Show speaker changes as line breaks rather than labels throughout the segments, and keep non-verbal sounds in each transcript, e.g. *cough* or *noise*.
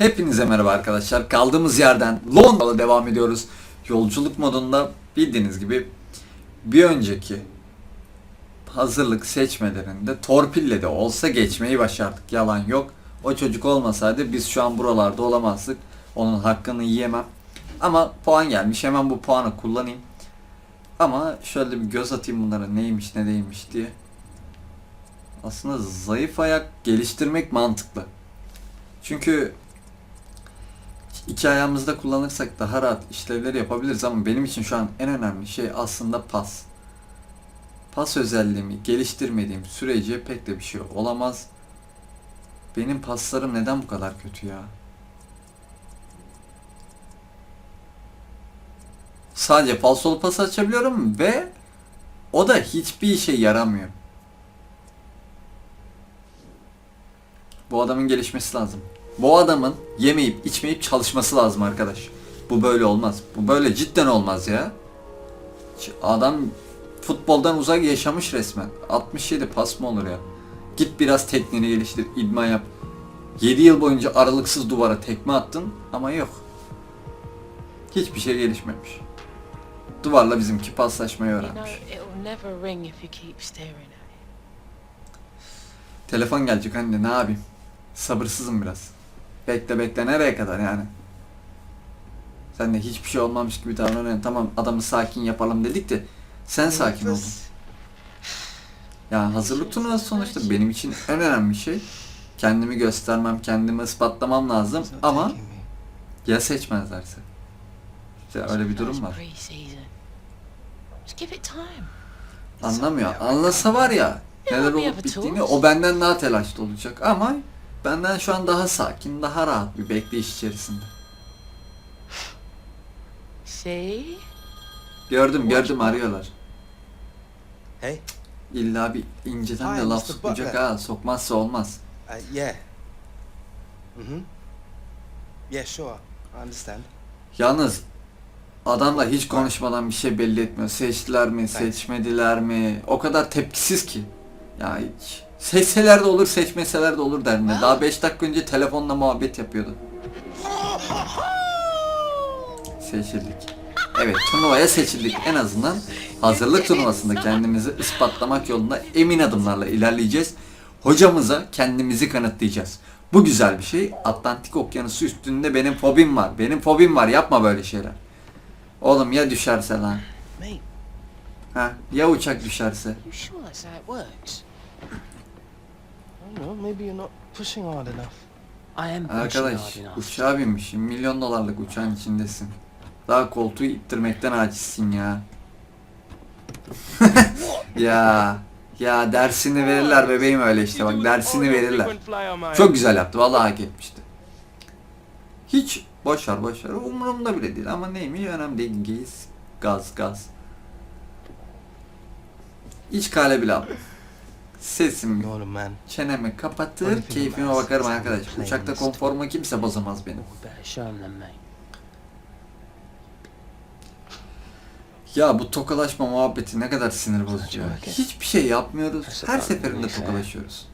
Hepinize merhaba arkadaşlar. Kaldığımız yerden Londra'la devam ediyoruz. Yolculuk modunda bildiğiniz gibi bir önceki hazırlık seçmelerinde torpille de olsa geçmeyi başardık. Yalan yok. O çocuk olmasaydı biz şu an buralarda olamazdık. Onun hakkını yiyemem. Ama puan gelmiş. Hemen bu puanı kullanayım. Ama şöyle bir göz atayım bunlara neymiş ne değilmiş diye. Aslında zayıf ayak geliştirmek mantıklı. Çünkü iki ayağımızda kullanırsak daha rahat işlevleri yapabiliriz ama benim için şu an en önemli şey aslında pas. Pas özelliğimi geliştirmediğim sürece pek de bir şey olamaz. Benim paslarım neden bu kadar kötü ya? Sadece falsolu pas açabiliyorum ve o da hiçbir işe yaramıyor. Bu adamın gelişmesi lazım. Bu adamın yemeyip içmeyip çalışması lazım arkadaş. Bu böyle olmaz. Bu böyle cidden olmaz ya. Adam futboldan uzak yaşamış resmen. 67 pas mı olur ya? Git biraz tekniğini geliştir, idman yap. 7 yıl boyunca aralıksız duvara tekme attın ama yok. Hiçbir şey gelişmemiş. Duvarla bizimki paslaşmayı öğrenmiş. Telefon gelecek anne ne yapayım? Sabırsızım biraz. Bekle bekle nereye kadar yani? Sen de hiçbir şey olmamış gibi davranıyorsun. Tamam adamı sakin yapalım dedik de sen sakin oldun. Yani hazırlık turnuvası sonuçta benim için en önemli şey. Kendimi göstermem, kendimi ispatlamam lazım ama ya seçmezlerse? İşte öyle bir durum var. Anlamıyor. Anlasa var ya neler olup bittiğini o benden daha telaşlı olacak ama benden şu an daha sakin, daha rahat bir bekleyiş içerisinde.
See?
Gördüm gördüm arıyorlar.
Hey,
İlla bir inceden de
Hi,
laf
Mr.
sokacak
Butler.
ha sokmazsa olmaz.
uh, yeah. Mhm. Yeah, sure. I understand.
Yalnız adamla hiç konuşmadan bir şey belli etmiyor. Seçtiler mi, seçmediler mi? O kadar tepkisiz ki. Ya hiç. Seçseler de olur, seçmeseler de olur derdinde. Daha 5 dakika önce telefonla muhabbet yapıyordu. Seçildik. Evet, turnuvaya seçildik. En azından hazırlık turnuvasında kendimizi ispatlamak yolunda emin adımlarla ilerleyeceğiz. Hocamıza kendimizi kanıtlayacağız. Bu güzel bir şey. Atlantik Okyanusu üstünde benim fobim var. Benim fobim var. Yapma böyle şeyler. Oğlum ya düşerse lan? Ha? Ya uçak düşerse?
Don't know. Maybe you're not pushing hard enough.
I am pushing
Arkadaş
hard enough.
uçağa binmişim. Milyon dolarlık uçağın içindesin. Daha koltuğu ittirmekten acizsin ya. *laughs* ya ya dersini verirler bebeğim öyle işte bak dersini verirler. Çok güzel yaptı vallahi hak etmişti. Hiç boş ver boş ver umurumda bile değil ama neymiş önemli değil gaz gaz gaz. İç kale bile aldım. Sesimi çenemi kapatır keyfime bakarım arkadaş. Uçakta konformu kimse bozamaz benim.
Mate.
Ya bu tokalaşma muhabbeti ne kadar sinir bozucu. Hiçbir şey yapmıyoruz. Her seferinde tokalaşıyoruz.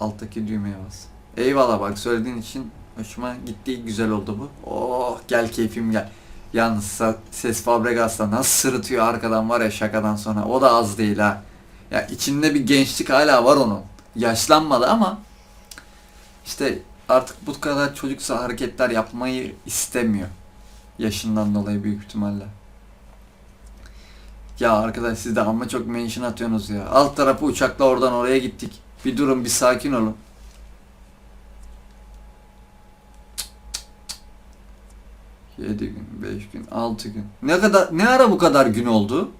Alttaki düğmeye bas. Eyvallah bak söylediğin için hoşuma gitti. Güzel oldu bu. Oh gel keyfim gel. Yalnız ses Fabregas'ta nasıl sırıtıyor arkadan var ya şakadan sonra. O da az değil ha. Ya içinde bir gençlik hala var onun. Yaşlanmadı ama işte artık bu kadar çocuksa hareketler yapmayı istemiyor. Yaşından dolayı büyük ihtimalle. Ya arkadaş siz de amma çok mention atıyorsunuz ya. Alt tarafı uçakla oradan oraya gittik. Bir durun bir sakin olun. Yedi gün, beş gün, altı gün. Ne kadar, ne ara bu kadar gün oldu?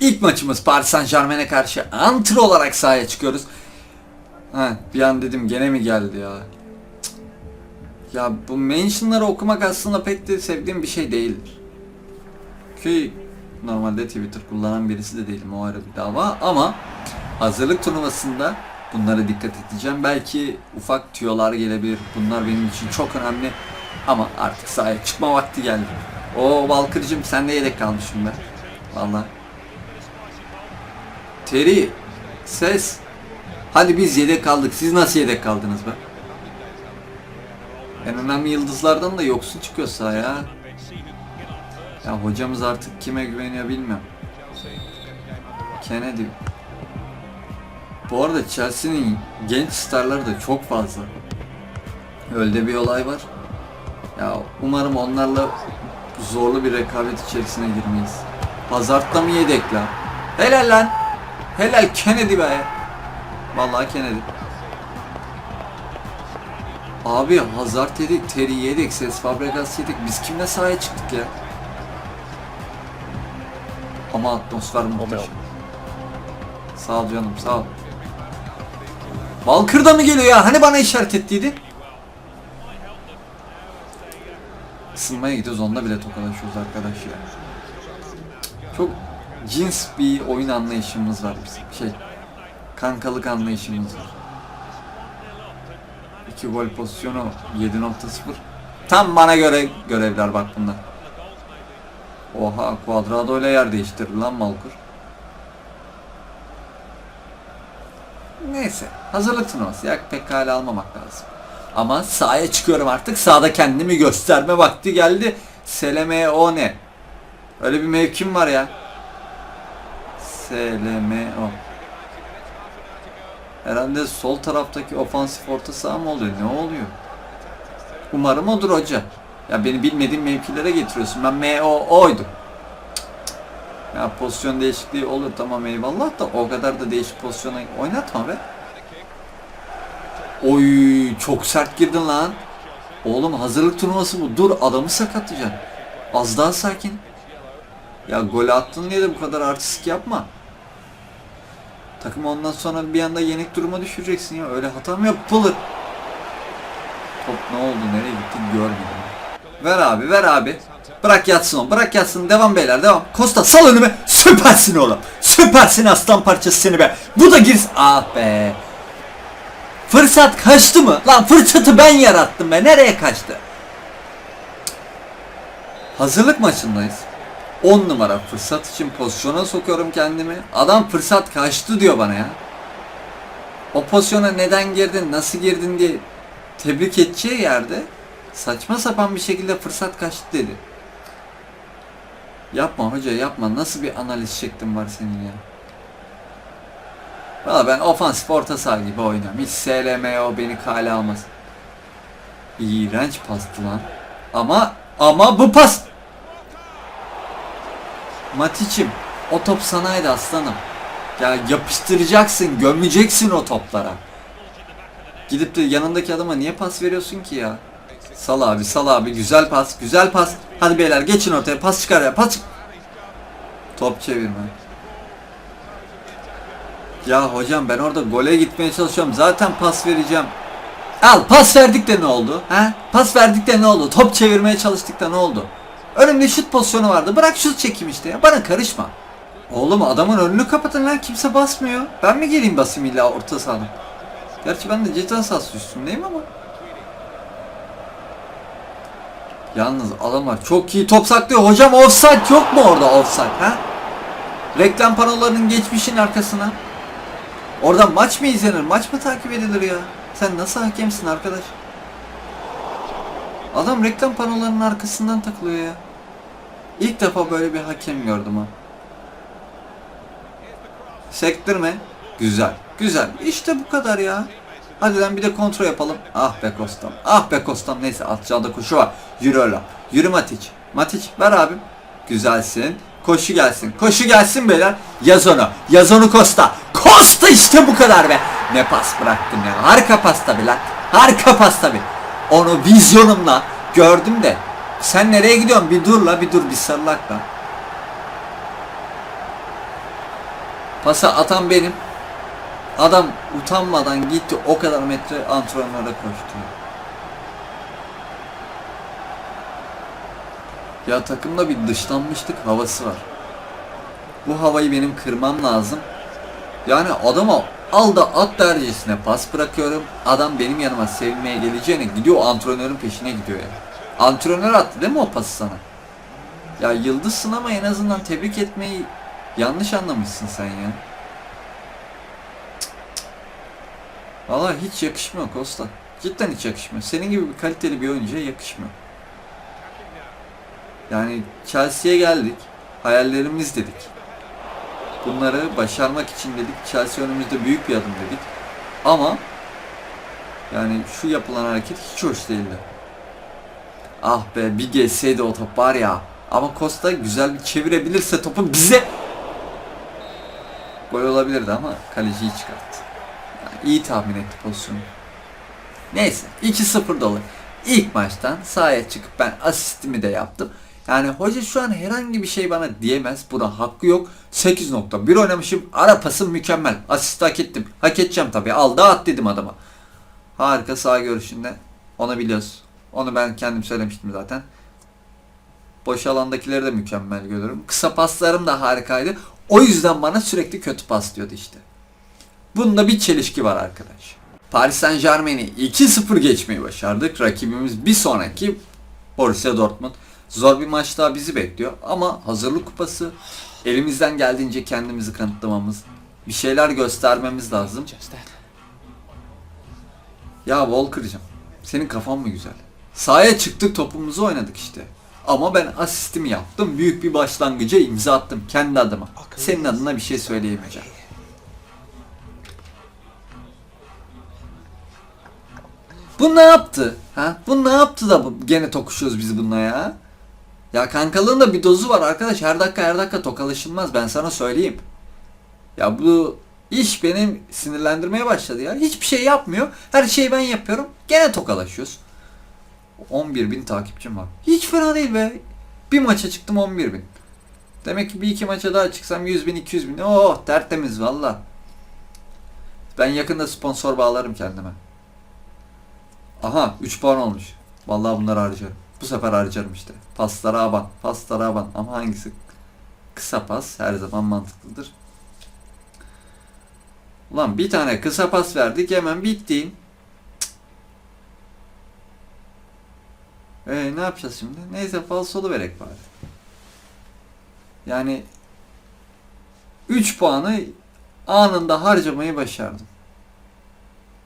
İlk maçımız Paris Saint Germain'e karşı antrenör olarak sahaya çıkıyoruz. Ha, bir an dedim gene mi geldi ya? Ya bu mentionları okumak aslında pek de sevdiğim bir şey değildir. Ki normalde Twitter kullanan birisi de değilim o ayrı bir dava ama hazırlık turnuvasında bunlara dikkat edeceğim. Belki ufak tüyolar gelebilir. Bunlar benim için çok önemli. Ama artık sahaya çıkma vakti geldi. O Valkır'cım sen de yedek kalmışsın be. Valla. Terry, ses. Hadi biz yedek kaldık. Siz nasıl yedek kaldınız be? En önemli yıldızlardan da yoksun çıkıyor sahaya. Ya hocamız artık kime güveniyor bilmiyorum. Kennedy. Bu arada Chelsea'nin genç starları da çok fazla. Öyle bir olay var. Ya umarım onlarla zorlu bir rekabet içerisine girmeyiz. Hazard'da mı yedek lan? Helal lan. Helal Kennedy be. Vallahi Kennedy. Abi Hazard yedik, Terry yedik, Ses Fabregas yedik. Biz kimle sahaya çıktık ya? Ama atmosfer muhteşem. Sağ ol canım, sağ ol. Walker da mı geliyor ya? Hani bana işaret ettiydi? Isınmaya gidiyoruz, onda bile tokalaşıyoruz arkadaş ya. Çok cins bir oyun anlayışımız var bizim. Şey, kankalık anlayışımız var. 2 gol pozisyonu 7.0 Tam bana göre görevler bak bunlar. Oha Cuadrado ile yer değiştirdi lan Malkur. Neyse hazırlık turnuvası ya pek hale almamak lazım. Ama sahaya çıkıyorum artık sahada kendimi gösterme vakti geldi. Seleme o ne? Öyle bir mevkim var ya. Seleme o. Herhalde sol taraftaki ofansif orta saha mı oluyor? Ne oluyor? Umarım odur hoca. Ya beni bilmediğim mevkilere getiriyorsun. Ben MO oydum. Ya pozisyon değişikliği olur tamam eyvallah da o kadar da değişik pozisyona oynatma be. Oy çok sert girdin lan. Oğlum hazırlık turnuvası bu. Dur adamı sakatlayacaksın. Az daha sakin. Ya gol attın diye de bu kadar artistik yapma. Takım ondan sonra bir anda yenik duruma düşüreceksin ya. Öyle hata mı yapılır? Top ne oldu? Nereye gitti? Görmedim. Ver abi, ver abi. Bırak yatsın o. Bırak yatsın. Devam beyler, devam. Costa sal önüme. Süpersin oğlum. Süpersin aslan parçası seni be. Bu da girsin. Ah be. Fırsat kaçtı mı? Lan fırsatı ben yarattım be. Nereye kaçtı? Hazırlık maçındayız. 10 numara fırsat için pozisyona sokuyorum kendimi. Adam fırsat kaçtı diyor bana ya. O pozisyona neden girdin, nasıl girdin diye tebrik edeceği yerde saçma sapan bir şekilde fırsat kaçtı dedi. Yapma hoca yapma. Nasıl bir analiz şeklin var senin ya? Valla ben ofansif orta saha gibi oynuyorum. Hiç SLMO beni kale almaz. İğrenç pastı lan. Ama ama bu pas Maticim o top sanaydı aslanım. Ya yapıştıracaksın, gömeceksin o toplara. Gidip de yanındaki adama niye pas veriyorsun ki ya? Sal abi, sal abi. Güzel pas, güzel pas. Hadi beyler geçin ortaya. Pas çıkar ya, pas. Top çevirme. Ya hocam ben orada gole gitmeye çalışıyorum. Zaten pas vereceğim. Al pas verdik de ne oldu? Ha? Pas verdik de ne oldu? Top çevirmeye çalıştık da ne oldu? Önümde şut pozisyonu vardı. Bırak şut çekeyim işte ya. Bana karışma. Oğlum adamın önünü kapatın lan. Kimse basmıyor. Ben mi geleyim basayım illa orta sahadan? Gerçi ben de ceza sahası üstündeyim ama. Yalnız adamlar çok iyi top saklıyor. Hocam offside yok mu orada offside ha? Reklam panolarının geçmişin arkasına. Orada maç mı izlenir? Maç mı takip edilir ya? Sen nasıl hakemsin arkadaş? Adam reklam panolarının arkasından takılıyor ya. İlk defa böyle bir hakem gördüm ha. Sektirme. Güzel. Güzel. İşte bu kadar ya. Hadi lan bir de kontrol yapalım. Ah be Kostam. Ah be Kostam. Neyse atacağında koşu var. Yürü öyle. Yürü Matic. Matic ver abim. Güzelsin. Koşu gelsin. Koşu gelsin beyler. Yaz onu. Yaz onu Costa. Costa işte bu kadar be. Ne pas bıraktın ya. Harika pas tabi lan. Harika pas tabi. Onu vizyonumla gördüm de. Sen nereye gidiyorsun? Bir dur la bir dur bir sarılak la. Pasa atan benim. Adam utanmadan gitti o kadar metre antrenöre koştu. Ya takımda bir dışlanmışlık havası var. Bu havayı benim kırmam lazım. Yani adama al da at dercesine pas bırakıyorum. Adam benim yanıma sevinmeye geleceğine gidiyor antrenörün peşine gidiyor ya. Antrenör attı değil mi o pası sana? Ya yıldızsın ama en azından tebrik etmeyi yanlış anlamışsın sen ya. Valla hiç yakışmıyor Costa. Cidden hiç yakışmıyor. Senin gibi bir kaliteli bir oyuncuya yakışmıyor. Yani Chelsea'ye geldik. Hayallerimiz dedik. Bunları başarmak için dedik. Chelsea önümüzde büyük bir adım dedik. Ama yani şu yapılan hareket hiç hoş değildi. Ah be bir geçseydi o top var ya. Ama Costa güzel bir çevirebilirse topu bize gol olabilirdi ama kaleciyi çıkarttı. Yani iyi tahmin etti pozisyonu. Neyse 2-0 dolu. İlk maçtan sahaya çıkıp ben asistimi de yaptım. Yani hoca şu an herhangi bir şey bana diyemez. Buna hakkı yok. 8.1 oynamışım. Ara pasım mükemmel. Asist hak ettim. Hak edeceğim tabii. Al da at dedim adama. Harika sağ görüşünde. Onu biliyoruz. Onu ben kendim söylemiştim zaten. Boş alandakileri de mükemmel görüyorum. Kısa paslarım da harikaydı. O yüzden bana sürekli kötü pas diyordu işte. Bunda bir çelişki var arkadaş. Paris Saint Germain'i 2-0 geçmeyi başardık. Rakibimiz bir sonraki Borussia Dortmund. Zor bir maç daha bizi bekliyor ama hazırlık kupası elimizden geldiğince kendimizi kanıtlamamız, bir şeyler göstermemiz lazım. Ya Walker'cığım senin kafan mı güzel? Sahaya çıktık topumuzu oynadık işte. Ama ben asistimi yaptım. Büyük bir başlangıca imza attım kendi adıma. Senin adına bir şey söyleyemeyeceğim. Bu ne yaptı? Ha? Bu ne yaptı da bu, gene tokuşuyoruz biz bununla ya? Ya kankalığın da bir dozu var arkadaş. Her dakika her dakika tokalaşılmaz ben sana söyleyeyim. Ya bu iş benim sinirlendirmeye başladı ya. Hiçbir şey yapmıyor. Her şeyi ben yapıyorum. Gene tokalaşıyoruz. 11 bin takipçim var. Hiç fena değil be. Bir maça çıktım 11 bin. Demek ki bir iki maça daha çıksam 100 bin 200 bin. Oh tertemiz valla. Ben yakında sponsor bağlarım kendime. Aha 3 puan olmuş. Vallahi bunları harcarım. Bu sefer harcarım işte. Paslara aban. Paslara aban. Ama hangisi? Kısa pas her zaman mantıklıdır. Ulan bir tane kısa pas verdik hemen bitti. Ee, ne yapacağız şimdi? Neyse falsolu verek bari. Yani 3 puanı anında harcamayı başardım.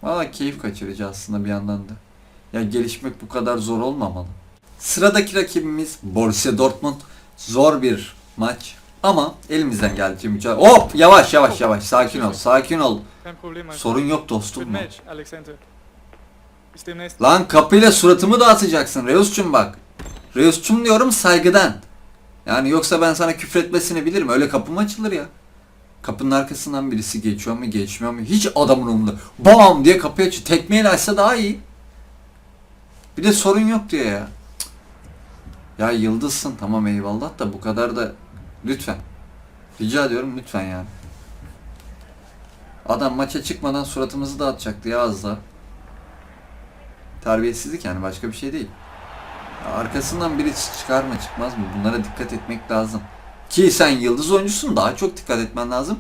Valla keyif kaçırıcı aslında bir yandan da. Ya gelişmek bu kadar zor olmamalı. Sıradaki rakibimiz Borussia Dortmund. Zor bir maç. Ama elimizden geldiğince mücadele... Hop! Yavaş yavaş yavaş. Sakin ol. Sakin ol. Sorun yok dostum. mu? Lan kapıyla suratımı dağıtacaksın Reus'cum bak. Reus'cum diyorum saygıdan. Yani yoksa ben sana küfretmesini bilirim. Öyle kapı mı açılır ya? Kapının arkasından birisi geçiyor mu geçmiyor mu? Hiç adamın umurunda. Bam diye kapıyı açıyor. Tekmeyle açsa daha iyi. Bir de sorun yok diyor ya. Ya yıldızsın tamam eyvallah da bu kadar da lütfen. Rica ediyorum lütfen yani. Adam maça çıkmadan suratımızı dağıtacaktı ya az daha. Terbiyesizlik yani başka bir şey değil. Arkasından biri çıkar mı çıkmaz mı bunlara dikkat etmek lazım. Ki sen yıldız oyuncusun daha çok dikkat etmen lazım.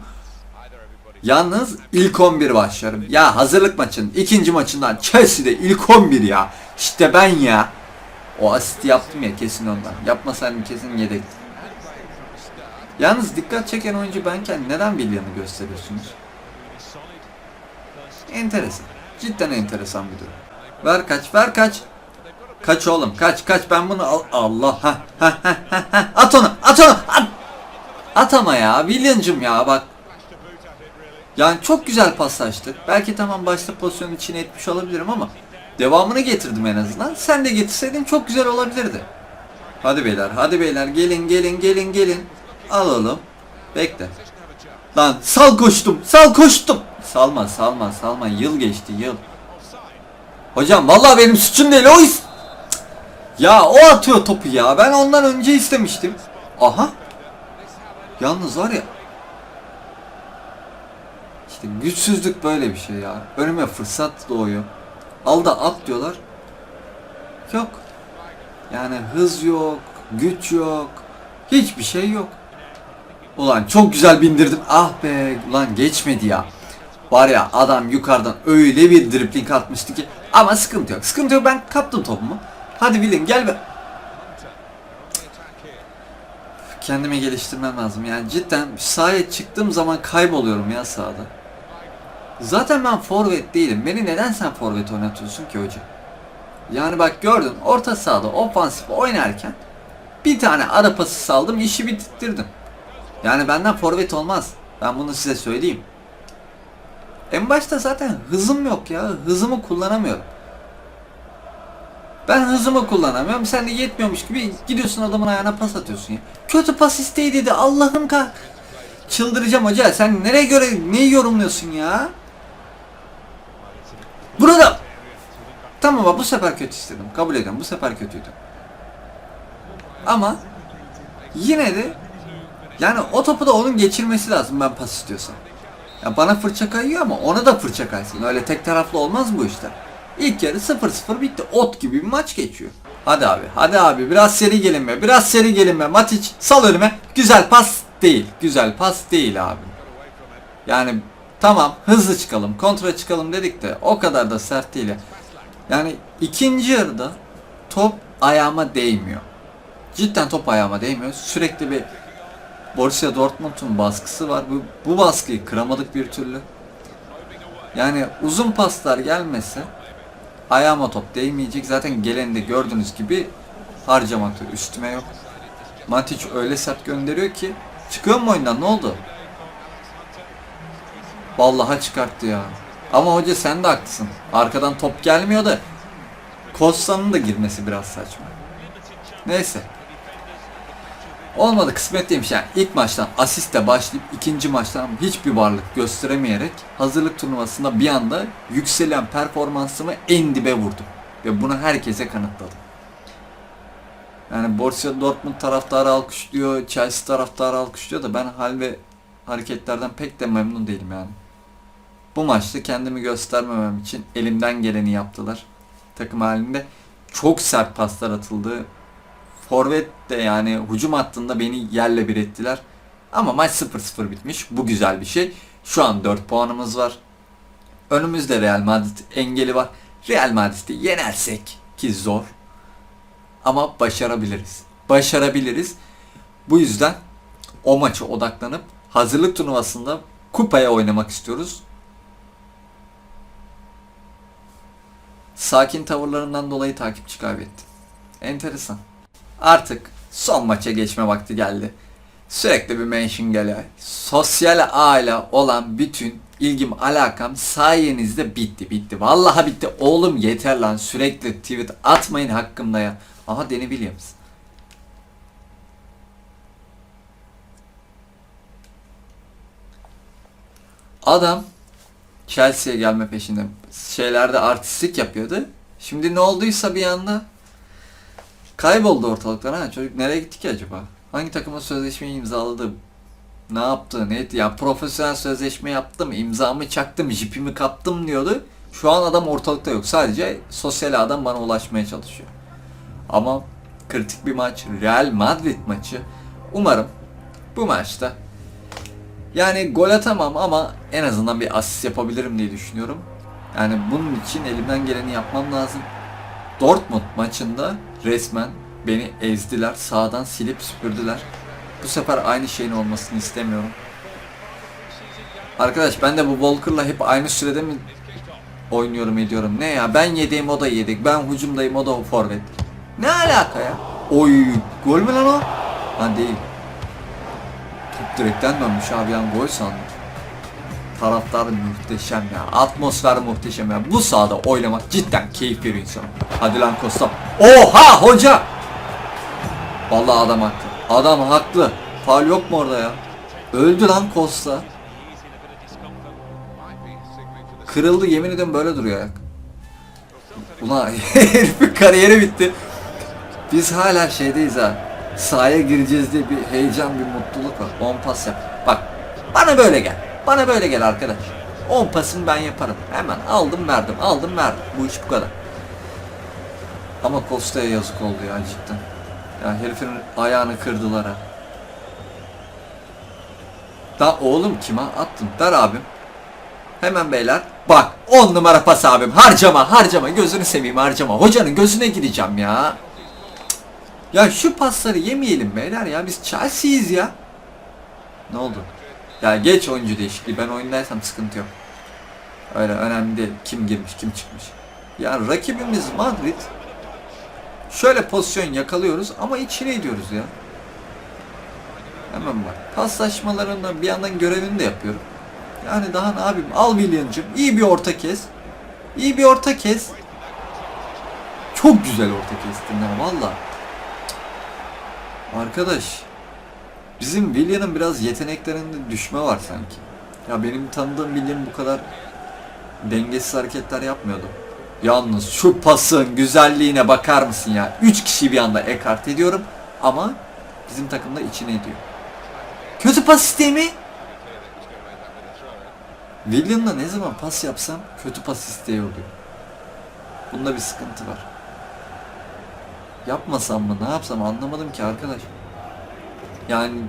Yalnız ilk 11 başlarım. Ya hazırlık maçın ikinci maçından Chelsea'de ilk 11 ya. İşte ben ya. O asisti yaptım ya kesin ondan. Yapmasaydım kesin yedek. Yalnız dikkat çeken oyuncu benken neden William'ı gösteriyorsunuz? Enteresan. Cidden enteresan bir durum. Ver kaç, ver kaç. Kaç oğlum, kaç, kaç. Ben bunu al. Allah, ha, ha, ha, ha. At onu, at onu, at. At ama ya, William'cım ya bak. Yani çok güzel paslaştık. Belki tamam başta pozisyonun içine etmiş olabilirim ama devamını getirdim en azından. Sen de getirseydin çok güzel olabilirdi. Hadi beyler, hadi beyler gelin, gelin, gelin, gelin. Al oğlum. Bekle. Lan sal koştum, sal koştum. Salma, salma, salma. Yıl geçti, yıl. Hocam vallahi benim suçum değil o is-. Ya o atıyor topu ya. Ben ondan önce istemiştim. Aha. Yalnız var ya. İşte güçsüzlük böyle bir şey ya. Önüme fırsat doğuyor. Al da at diyorlar. Yok. Yani hız yok, güç yok. Hiçbir şey yok. Ulan çok güzel bindirdim. Ah be ulan geçmedi ya. Var ya adam yukarıdan öyle bir dripling atmıştı ki. Ama sıkıntı yok. Sıkıntı yok ben kaptım topumu. Hadi William gel be. Kendimi geliştirmem lazım. Yani cidden sahaya çıktığım zaman kayboluyorum ya sahada. Zaten ben forvet değilim. Beni neden sen forvet oynatıyorsun ki hoca? Yani bak gördün orta sahada ofansif oynarken bir tane ara pası saldım işi bitirdim. Yani benden forvet olmaz. Ben bunu size söyleyeyim. En başta zaten hızım yok ya. Hızımı kullanamıyorum. Ben hızımı kullanamıyorum. Sen de yetmiyormuş gibi gidiyorsun adamın ayağına pas atıyorsun ya. Kötü pas isteği dedi. Allah'ım ka. Çıldıracağım hoca. Sen nereye göre neyi yorumluyorsun ya? Burada. Tamam bak bu sefer kötü istedim. Kabul ediyorum. Bu sefer kötüydü. Ama yine de yani o topu da onun geçirmesi lazım ben pas istiyorsam. Ya bana fırça kayıyor ama ona da fırça kaysın. Öyle tek taraflı olmaz bu işler. İlk yarı 0-0 bitti. Ot gibi bir maç geçiyor. Hadi abi, hadi abi biraz seri gelin be. Biraz seri gelin be. Matic sal önüme. Güzel pas değil. Güzel pas değil abi. Yani tamam hızlı çıkalım, kontra çıkalım dedik de o kadar da sert değil ya. Yani ikinci yarıda top ayağıma değmiyor. Cidden top ayağıma değmiyor. Sürekli bir Borussia Dortmund'un baskısı var. Bu, bu baskıyı kıramadık bir türlü. Yani uzun paslar gelmese ayağıma top değmeyecek. Zaten geleni de gördüğünüz gibi harcamakta üstüme yok. Matic öyle sert gönderiyor ki çıkıyor mu oyundan ne oldu? Vallahi çıkarttı ya. Ama hoca sen de haklısın. Arkadan top gelmiyor da Kosta'nın da girmesi biraz saçma. Neyse. Olmadı kısmet değilmiş yani ilk maçtan asiste başlayıp ikinci maçtan hiçbir varlık gösteremeyerek hazırlık turnuvasında bir anda yükselen performansımı en dibe vurdum. Ve bunu herkese kanıtladım. Yani Borussia Dortmund taraftarı alkışlıyor, Chelsea taraftarı alkışlıyor da ben hal ve hareketlerden pek de memnun değilim yani. Bu maçta kendimi göstermemem için elimden geleni yaptılar. Takım halinde çok sert paslar atıldı. Forvet de yani hücum hattında beni yerle bir ettiler. Ama maç 0-0 bitmiş. Bu güzel bir şey. Şu an 4 puanımız var. Önümüzde Real Madrid engeli var. Real Madrid'i yenersek ki zor. Ama başarabiliriz. Başarabiliriz. Bu yüzden o maça odaklanıp hazırlık turnuvasında kupaya oynamak istiyoruz. Sakin tavırlarından dolayı takipçi kaybettim. Enteresan. Artık son maça geçme vakti geldi. Sürekli bir mention geliyor. Sosyal ağla olan bütün ilgim alakam sayenizde bitti bitti. Vallahi bitti. Oğlum yeter lan sürekli tweet atmayın hakkımda ya. Aha Danny Williams. Adam Chelsea'ye gelme peşinde. Şeylerde artistlik yapıyordu. Şimdi ne olduysa bir anda kayboldu ortalıktan ha. Çocuk nereye gitti ki acaba? Hangi takıma sözleşmeyi imzaladı? Ne yaptı? Ne etti? Ya profesyonel sözleşme yaptım, imzamı çaktım, jipimi kaptım diyordu. Şu an adam ortalıkta yok. Sadece sosyal adam bana ulaşmaya çalışıyor. Ama kritik bir maç. Real Madrid maçı. Umarım bu maçta yani gol atamam ama en azından bir asist yapabilirim diye düşünüyorum. Yani bunun için elimden geleni yapmam lazım. Dortmund maçında resmen beni ezdiler. Sağdan silip süpürdüler. Bu sefer aynı şeyin olmasını istemiyorum. Arkadaş ben de bu Walker'la hep aynı sürede mi oynuyorum ediyorum? Ne ya ben yediğim o da yedik. Ben hücumdayım o da forvet. Ne alaka ya? Oy gol mü lan o? Ha değil. Top direkten dönmüş abi yani gol sandım. Taraftar muhteşem ya. Atmosfer muhteşem ya. Bu sahada oynamak cidden keyif veriyor insana. Hadi lan Costa. Oha hoca! Vallahi adam haklı. Adam haklı. Faul yok mu orada ya? Öldü lan Costa. Kırıldı yemin ediyorum böyle duruyor ayak. Ulan *laughs* herifin kariyeri bitti. Biz hala şeydeyiz ha. Sahaya gireceğiz diye bir heyecan, bir mutluluk var. 10 pas yap. Bak bana böyle gel. Bana böyle gel arkadaş. 10 pasını ben yaparım. Hemen aldım verdim, aldım verdim. Bu iş bu kadar. Ama Costa'ya yazık oldu ya cidden. Ya herifin ayağını kırdılar ha. Da oğlum kime attın? Der abim. Hemen beyler. Bak 10 numara pas abim. Harcama harcama. Gözünü seveyim harcama. Hocanın gözüne gideceğim ya. Ya şu pasları yemeyelim beyler ya. Biz Chelsea'yiz ya. Ne oldu? Ya geç oyuncu değişikliği. Ben oyundaysam sıkıntı yok. Öyle önemli değil. Kim girmiş, kim çıkmış. Yani rakibimiz Madrid. Şöyle pozisyon yakalıyoruz ama içine ediyoruz ya. Hemen bak. Paslaşmalarında bir yandan görevini de yapıyorum. Yani daha ne yapayım? Al William'cım. İyi bir orta kes. İyi bir orta kes. Çok güzel orta kestin ya valla. Arkadaş. Bizim William'ın biraz yeteneklerinde düşme var sanki. Ya benim tanıdığım William bu kadar dengesiz hareketler yapmıyordu. Yalnız şu pasın güzelliğine bakar mısın ya? 3 kişi bir anda ekart ediyorum ama bizim takımda içine ediyor. Kötü pas sistemi. William'la ne zaman pas yapsam kötü pas isteği oluyor. Bunda bir sıkıntı var. Yapmasam mı ne yapsam anlamadım ki arkadaş. Yani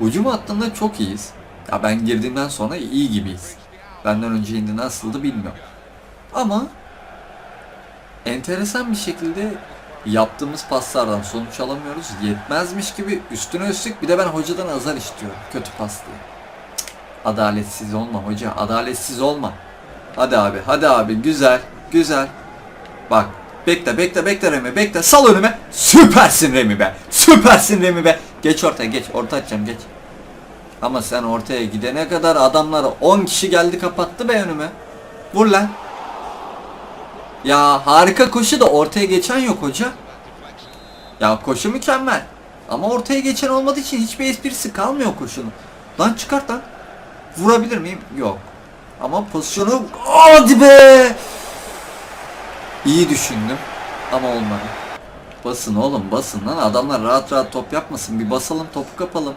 hücum hattında çok iyiyiz. Ya ben girdiğimden sonra iyi gibiyiz. Benden önce indi nasıldı bilmiyorum. Ama enteresan bir şekilde yaptığımız paslardan sonuç alamıyoruz. Yetmezmiş gibi üstüne üstlük bir de ben hocadan azar istiyorum. Kötü pas diye. Adaletsiz olma hoca. Adaletsiz olma. Hadi abi hadi abi güzel güzel. Bak bekle bekle bekle Remi bekle sal önüme. Süpersin Remi be. Süpersin Remi be. Geç ortaya geç orta açacağım geç. Ama sen ortaya gidene kadar adamlar 10 kişi geldi kapattı be önüme. Vur lan. Ya harika koşu da ortaya geçen yok hoca. Ya koşu mükemmel. Ama ortaya geçen olmadığı için hiçbir esprisi kalmıyor koşunun. Lan çıkart lan. Vurabilir miyim? Yok. Ama pozisyonu... Hadi be! İyi düşündüm. Ama olmadı. Basın oğlum basın lan. Adamlar rahat rahat top yapmasın. Bir basalım topu kapalım.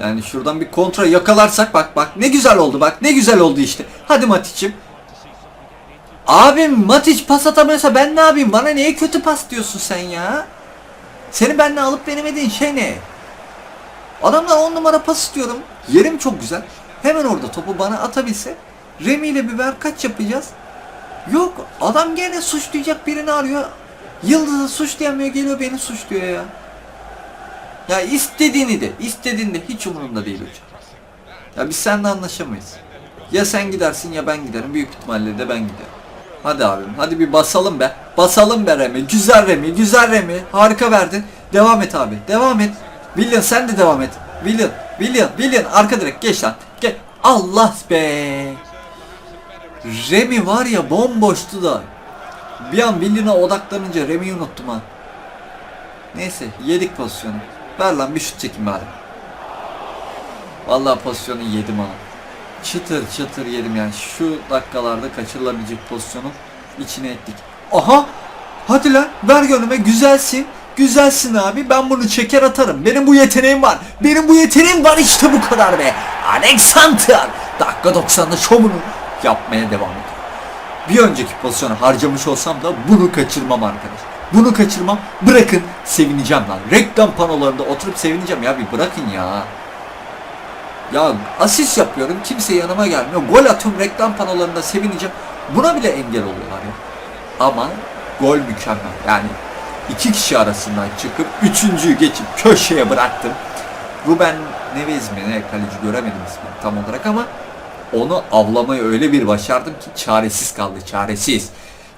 Yani şuradan bir kontra yakalarsak bak bak ne güzel oldu bak ne güzel oldu işte. Hadi Matic'im. Abim Matic pas atamıyorsa ben ne yapayım? Bana niye kötü pas diyorsun sen ya? Seni benimle alıp denemediğin şey ne? Adamlar 10 numara pas istiyorum. Yerim çok güzel. Hemen orada topu bana atabilse. Remi ile biber kaç yapacağız? Yok adam gene suçlayacak birini arıyor. Yıldız'ı suçlayamıyor geliyor beni suçluyor ya. Ya istediğini de, istediğini de hiç umurumda değil hocam. Ya biz seninle anlaşamayız. Ya sen gidersin ya ben giderim. Büyük ihtimalle de ben giderim. Hadi abim, hadi bir basalım be. Basalım be Remi. Güzel Remi, güzel Remi. Harika verdin. Devam et abi, devam et. William sen de devam et. William, William, William arka direkt geç lan. Gel. Allah be. Remi var ya bomboştu da. Bir an William'a odaklanınca Remi'yi unuttum ha. Neyse yedik pozisyonu. Ver lan bir şut çekin bari. Vallahi pozisyonu yedim ha. Çıtır çıtır yedim yani. Şu dakikalarda kaçırılabilecek pozisyonu içine ettik. Aha! Hadi lan ver gönlüme güzelsin. Güzelsin abi ben bunu çeker atarım. Benim bu yeteneğim var. Benim bu yeteneğim var işte bu kadar be. Alexander. Dakika 90'da şovunu yapmaya devam. Bir önceki pozisyonu harcamış olsam da bunu kaçırmam arkadaş. Bunu kaçırmam. Bırakın sevineceğim lan. Reklam panolarında oturup sevineceğim ya bir bırakın ya. Ya asist yapıyorum kimse yanıma gelmiyor. Gol atıyorum reklam panolarında sevineceğim. Buna bile engel oluyorlar ya. Ama gol mükemmel. Yani iki kişi arasından çıkıp üçüncüyü geçip köşeye bıraktım. Ruben Neves mi ne kaleci göremedim ismini tam olarak ama onu avlamayı öyle bir başardım ki çaresiz kaldı çaresiz.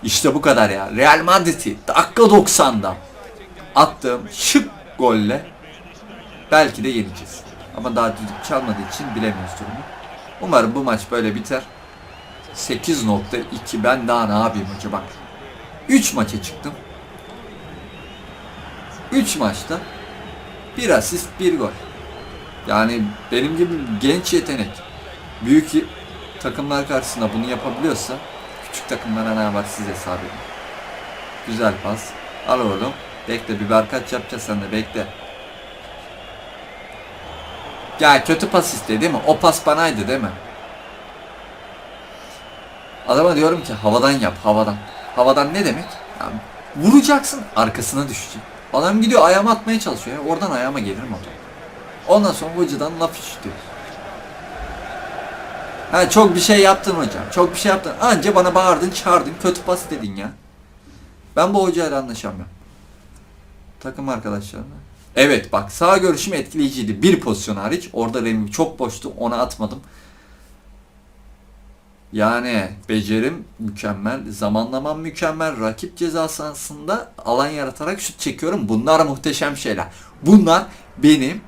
İşte bu kadar ya. Real Madrid'i dakika 90'da attığım şık golle belki de yeneceğiz. Ama daha düdük çalmadığı için bilemiyoruz durumu. Umarım bu maç böyle biter. 8.2 ben daha ne yapayım hoca bak. 3 maça çıktım. 3 maçta bir asist bir gol. Yani benim gibi genç yetenek büyük takımlar karşısında bunu yapabiliyorsa küçük takımlara ne var siz hesap edin. Güzel pas. Al oğlum. Bekle biber kaç yapacağız sen de bekle. Ya kötü pas istedi değil mi? O pas banaydı değil mi? Adama diyorum ki havadan yap havadan. Havadan ne demek? Yani vuracaksın arkasına düşecek. Adam gidiyor ayağıma atmaya çalışıyor. Oradan ayağıma gelir mi? Ondan sonra hocadan laf işitiyor. Ha çok bir şey yaptın hocam. Çok bir şey yaptın. Anca bana bağırdın, çağırdın, kötü pas dedin ya. Ben bu hocayla anlaşamıyorum. Takım arkadaşlarına. Evet bak sağ görüşüm etkileyiciydi. Bir pozisyon hariç. Orada Remi çok boştu. Ona atmadım. Yani becerim mükemmel, zamanlamam mükemmel, rakip ceza sahasında alan yaratarak şut çekiyorum. Bunlar muhteşem şeyler. Bunlar benim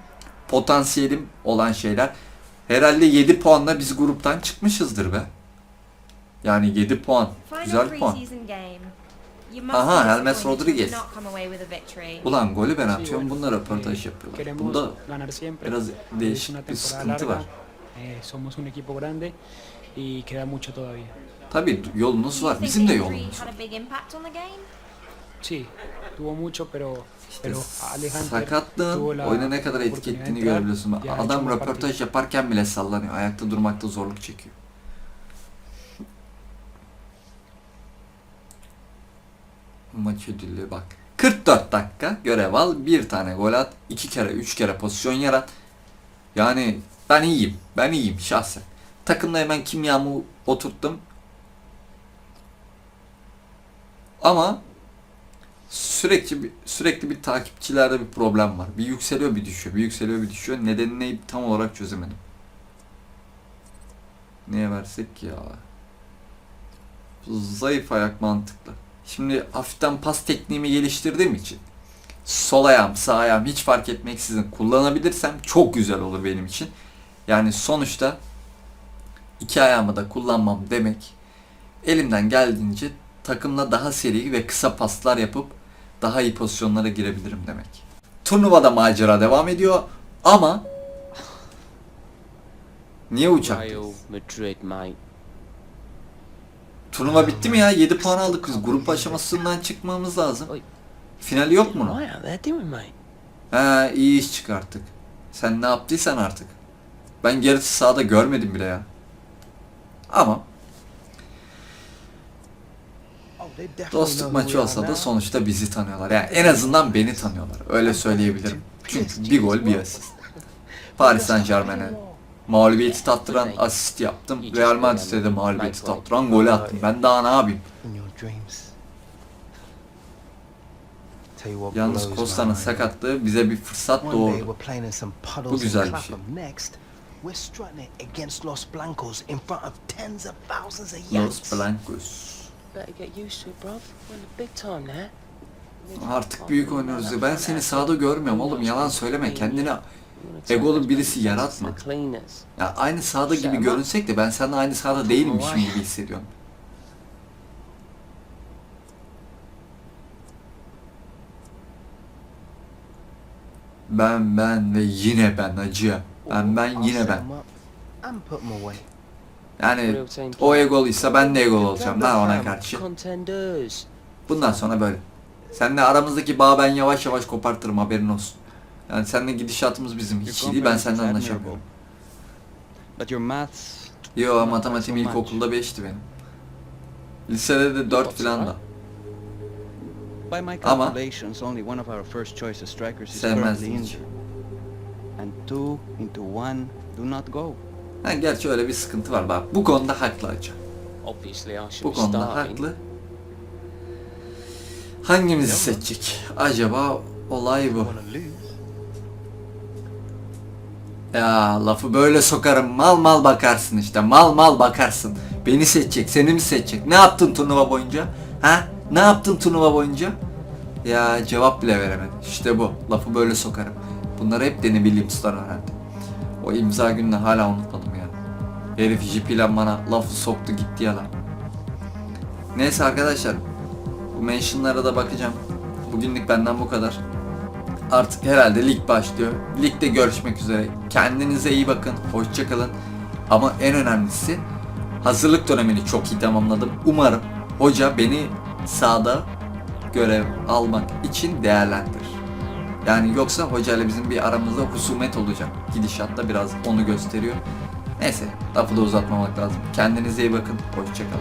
potansiyelim olan şeyler. Herhalde 7 puanla biz gruptan çıkmışızdır be. Yani 7 puan. Güzel puan. Aha,
you
Rodriguez. Ulan golü ben atıyorum, bunlar
eh,
röportaj yapıyorlar. Bunda biraz değişik bir sıkıntı var.
eh, somos un equipo grande y queda mucho todavía.
Tabii yolunuz var, bizim de yolumuz var.
Sí, tuvo mucho, pero,
Sakatlığın oyuna ne kadar etki ettiğini görebiliyorsun. Adam röportaj yaparken bile sallanıyor. Ayakta durmakta zorluk çekiyor. Maç ödüllü bak. 44 dakika görev al. Bir tane gol at. iki kere üç kere pozisyon yarat. Yani ben iyiyim. Ben iyiyim şahsen. Takımda hemen kimyamı oturttum. Ama sürekli bir, sürekli bir takipçilerde bir problem var. Bir yükseliyor bir düşüyor. Bir yükseliyor bir düşüyor. Nedeni ne tam olarak çözemedim. Neye versek ki ya? Zayıf ayak mantıklı. Şimdi hafiften pas tekniğimi geliştirdiğim için sol ayağım sağ ayağım hiç fark etmeksizin kullanabilirsem çok güzel olur benim için. Yani sonuçta iki ayağımı da kullanmam demek elimden geldiğince takımla daha seri ve kısa paslar yapıp daha iyi pozisyonlara girebilirim demek. Turnuvada macera devam ediyor ama niye uçaktayız?
Real Madrid, mate.
Turnuva bitti mi ya? 7 puan aldık biz. Grup aşamasından çıkmamız lazım. Finali yok mu? Ha iyi iş çıkarttık. Sen ne yaptıysan artık. Ben gerisi sahada görmedim bile ya. Ama dostluk maçı olsa da sonuçta bizi tanıyorlar. Yani en azından beni tanıyorlar. Öyle söyleyebilirim. Çünkü bir gol bir asist. Paris Saint Germain'e mağlubiyeti tattıran asist yaptım. Real Madrid'e de mağlubiyeti tattıran golü attım. Ben daha ne yapayım? Yalnız Costa'nın sakatlığı bize bir fırsat doğurdu. Bu güzel bir şey.
Los Blancos
Artık büyük oynuyoruz ya. Ben seni sahada görmüyorum oğlum. Yalan söyleme. Kendine egolu birisi yaratma. Ya aynı sahada gibi görünsek de ben seninle aynı sahada değilmişim gibi hissediyorum. Ben ben ve yine ben acı. Ben ben yine ben. Yani o egoluysa ben de egol olacağım lan ona karşı. Bundan sonra böyle. Seninle aramızdaki bağı ben yavaş yavaş kopartırım haberin olsun. Yani seninle gidişatımız bizim hiç iyi değil ben seninle anlaşamıyorum. Yo matematiğim ilkokulda 5'ti benim. Lisede de 4 filan da. Ama-
calculations, only one of our first choice strikers is
Sevmezdim hiç.
injured. And two into one do not go.
Ha, gerçi öyle bir sıkıntı var bak. Bu konuda haklı Hacı. Bu konuda haklı. Hangimizi seçecek? Acaba olay bu. Ya lafı böyle sokarım. Mal mal bakarsın işte. Mal mal bakarsın. Beni seçecek, seni mi seçecek? Ne yaptın turnuva boyunca? Ha? Ne yaptın turnuva boyunca? Ya cevap bile veremedi. İşte bu. Lafı böyle sokarım. Bunları hep Danny Williams'tan öğrendim. O imza gününü hala unutmadım. Herif jipiyle bana lafı soktu gitti yalan. Neyse arkadaşlar. Bu mentionlara da bakacağım. Bugünlük benden bu kadar. Artık herhalde lig başlıyor. Ligde görüşmek üzere. Kendinize iyi bakın. Hoşçakalın. Ama en önemlisi hazırlık dönemini çok iyi tamamladım. Umarım hoca beni sahada görev almak için değerlendirir. Yani yoksa hocayla bizim bir aramızda husumet olacak. Gidişatta biraz onu gösteriyor. Neyse lafı da uzatmamak lazım. Kendinize iyi bakın. Hoşçakalın.